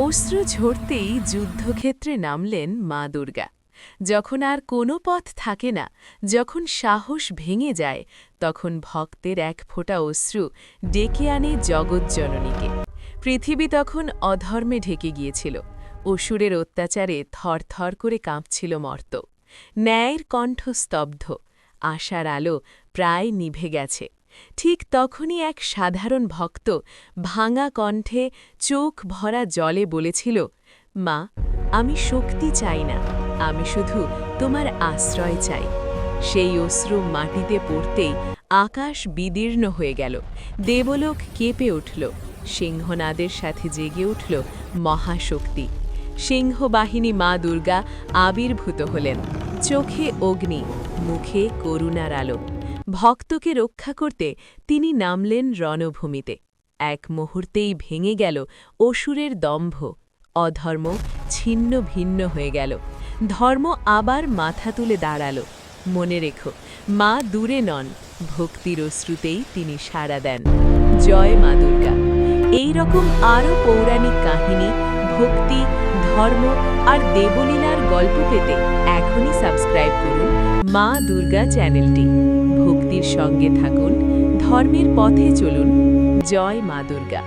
অশ্রু ঝরতেই যুদ্ধক্ষেত্রে নামলেন মা দুর্গা। যখন আর কোনো পথ থাকে না, যখন সাহস ভেঙে যায়, তখন ভক্তের এক ফোঁটা অশ্রু ডেকে আনে জগজ্জননীকে পৃথিবী তখন অধর্মে ঢেকে গিয়েছিল। অসুরের অত্যাচারে থরথর করে কাঁপছিল মর্ত। ন্যায়ের কণ্ঠ স্তব্ধ। আশার আলো প্রায় নিভে গেছে। ঠিক তখনই এক সাধারণ ভক্ত ভাঙা কণ্ঠে চোখ ভরা জলে বলেছিল, মা, আমি শক্তি চাই না, আমি শুধু তোমার আশ্রয় চাই। সেই অশ্রু মাটিতে পড়তেই আকাশ বিদীর্ণ হয়ে গেল, দেবলোক কেঁপে উঠল, সিংহনাদের সাথে জেগে উঠল মহাশক্তি। সিংহবাহিনী মা দুর্গা আবির্ভূত হলেন, চোখে অগ্নি, মুখে করুণার আলো। ভক্তকে রক্ষা করতে তিনি নামলেন রণভূমিতে। এক মুহূর্তেই ভেঙে গেল অসুরের দম্ভ। অধর্ম ছিন্ন ভিন্ন হয়ে গেল। ধর্ম আবার মাথা তুলে দাঁড়াল। মনে রেখো, মা দূরে নন। ভক্তির অশ্রুতেই তিনি সাড়া দেন। জয় মা দুর্গা। এইরকম আরও পৌরাণিক কাহিনী, ভক্তি, ধর্ম আর দেবলীলার গল্প পেতে এখনই সাবস্ক্রাইব করুন মা দুর্গা চ্যানেলটি। ভক্তির সঙ্গে থাকুন ধর্মের পথে চলুন। জয় মা দুর্গা।